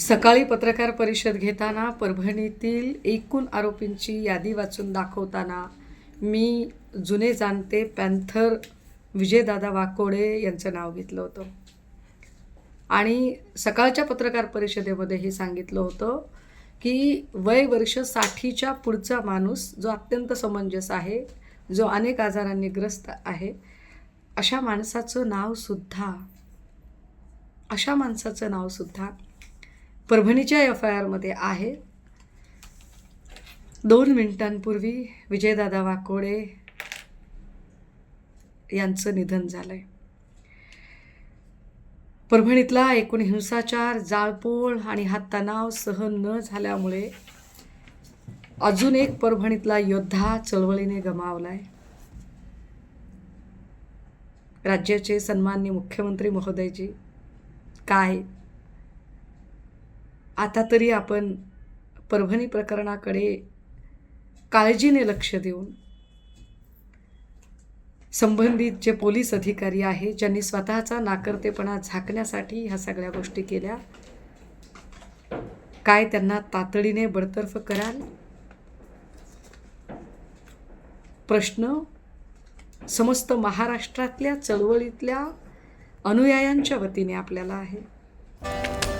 सकाळी पत्रकार परिषद घेताना परभणीतील एकूण आरोपींची यादी वाचून दाखवताना मी जुने जाणते पॅन्थर विजयदादा वाकोडे यांचं नाव घेतलं होतं. आणि सकाळच्या पत्रकार परिषदेमध्ये हे सांगितलं होतं की वय वर्ष साठीच्या पुढचा माणूस जो अत्यंत समंजस आहे जो अनेक आजारांनी ग्रस्त आहे अशा माणसाचं नावसुद्धा अशा माणसाचं नावसुद्धा परभणीच्या एफ आय आरमध्ये आहे. दोन मिनिटांपूर्वी विजयदादा वाकोडे यांचं निधन झालं आहे परभणीतला एकूण हिंसाचार जाळपोळ आणि हा तणाव सहन न झाल्यामुळे अजून एक परभणीतला योद्धा चळवळीने गमावलाय. राज्याचे सन्माननीय मुख्यमंत्री महोदयजी काय आता तरी आपण परभणी प्रकरणाकडे काळजीने लक्ष देऊन संबंधित जे पोलीस अधिकारी आहे ज्यांनी स्वतःचा नाकर्तेपणा झाकण्यासाठी ह्या सगळ्या गोष्टी केल्या काय त्यांना तातडीने बडतर्फ कराल? प्रश्न समस्त महाराष्ट्रातल्या चळवळीतल्या अनुयायांच्या वतीने आपल्याला आहे.